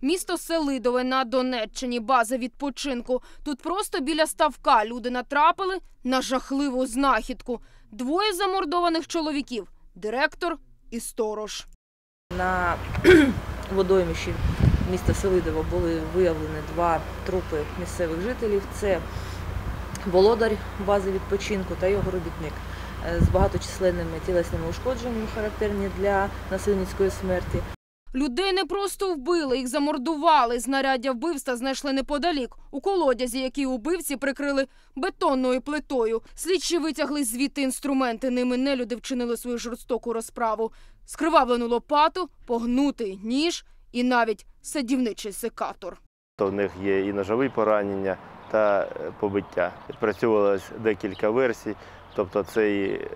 Місто Селидове на Донеччині, база відпочинку. Тут просто біля ставка люди натрапили на жахливу знахідку. Двоє замордованих чоловіків – директор і сторож. На водоймищі міста Селидово були виявлені два трупи місцевих жителів. Це володар бази відпочинку та його робітник е, з багаточисленними тілесними ушкодженнями, характерні для насильницької смерті. Людей не просто вбили, їх замордували. Знаряддя вбивства знайшли неподалік, у колодязі, який убивці прикрили бетонною плитою. Слідчі витягли звідти інструменти. Ними нелюди вчинили свою жорстоку розправу. Скривавлену лопату, погнутий ніж і навіть садівничий секатор. То в них є і ножові поранення та е, побиття. Відпрацьовувалось декілька версій, тобто це і е,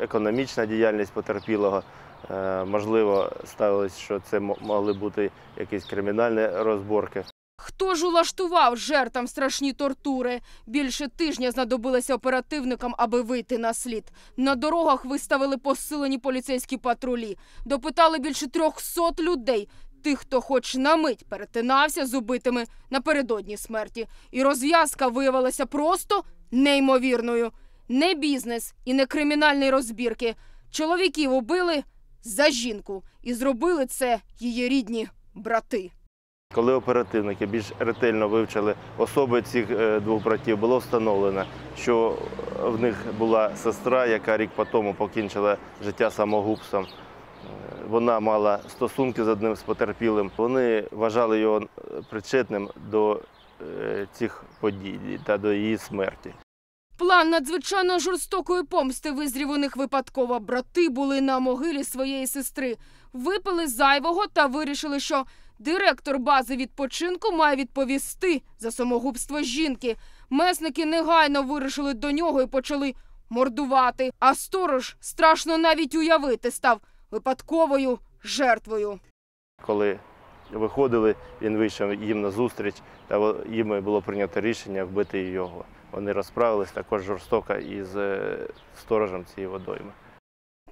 економічна діяльність потерпілого. Е, Можливо, ставилось, що це могли бути якісь кримінальні розборки. Хто ж улаштував жертвам страшні тортури? Більше тижня знадобилося оперативникам, аби вийти на слід. На дорогах виставили посилені поліцейські патрулі. Допитали більше трьохсот людей. Тих, хто хоч на мить перетинався з убитими напередодні смерті. І розв'язка виявилася просто неймовірною. Не бізнес і не кримінальні розбірки. Чоловіків убили за жінку. І зробили це її рідні брати. Коли оперативники більш ретельно вивчили особи цих е, двох братів, було встановлено, що в них була сестра, яка рік по тому покінчила життя самогубством. Е, Вона мала стосунки з одним з потерпілим. Вони вважали його е, причетним до цих подій та до її смерті. План надзвичайно жорстокої помсти визрів у них випадково. Брати були на могилі своєї сестри, випили зайвого та вирішили, що директор бази відпочинку має відповісти за самогубство жінки. Месники негайно вирушили до нього і почали мордувати. А сторож страшно навіть уявити став випадковою жертвою. Коли виходили, він вийшов їм на зустріч, та їм було прийнято рішення вбити його. Вони розправились також жорстоко із е, сторожем цієї водойми.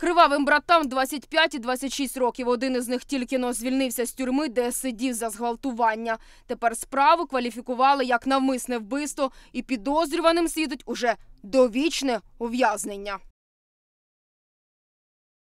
Кривавим братам 25 і 26 років. Один із них тільки но звільнився з тюрми, де сидів за зґвалтування. Тепер справу кваліфікували як навмисне вбивство і підозрюваним світить уже довічне ув'язнення.